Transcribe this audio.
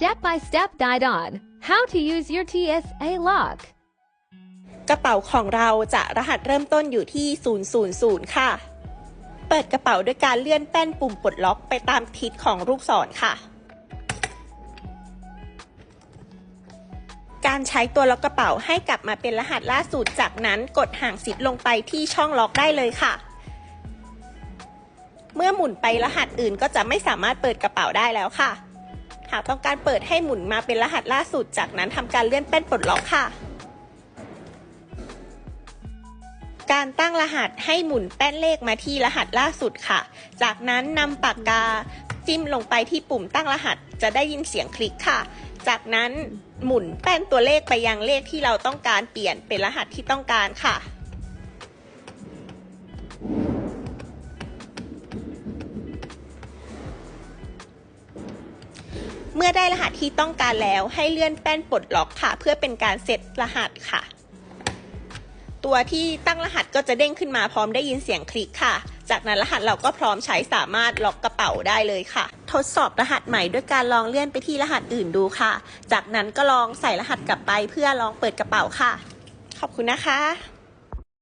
step-by-step guide on how to use your TSA lock. กระเป๋าของเราจะรหัสเริ่มต้นอยู่ที่ 000 ค่ะ เปิดกระเป๋าด้วยการเลื่อนแป้นปุ่มปลดล็อกไปตามทิศของลูกศรค่ะ การใช้ตัวล็อกกระเป๋าให้กลับมาเป็นรหัสล่าสุด จากนั้นกดห่างสิทธิ์ลงไปที่ช่องล็อกได้เลยค่ะเมื่อหมุนไปรหัสอื่นก็จะไม่สามารถเปิดกระเป๋าได้แล้วค่ะ หากต้องการเปิดให้หมุนมาเป็นรหัสล่าสุด จากนั้นทำการเลื่อนแป้นปลดล็อกค่ะ การตั้งรหัสให้หมุนแป้นเลขมาที่รหัสล่าสุดค่ะ จากนั้นนำปากกาจิ้มลงไปที่ปุ่มตั้งรหัส จะได้ยินเสียงคลิกค่ะ จากนั้นหมุนแป้นตัวเลขไปยังเลขที่เราต้องการเปลี่ยนเป็นรหัสที่ต้องการค่ะ มื่อได้รหัสที่ต้องการแล้วให้เลื่อนแป้นปลดล็อกค่ะ เพื่อเป็นการเซตรหัสค่ะ ตัวที่ตั้งรหัสก็จะเด้งขึ้นมาพร้อมได้ยินเสียงคลิกค่ะ จากนั้นรหัสเราก็พร้อมใช้สามารถล็อกกระเป๋าได้เลยค่ะ ทดสอบรหัสใหม่ด้วยการลองเลื่อนไปที่รหัสอื่นดูค่ะ จากนั้นก็ลองใส่รหัสกลับไปเพื่อลองเปิดกระเป๋าค่ะ ขอบคุณนะคะ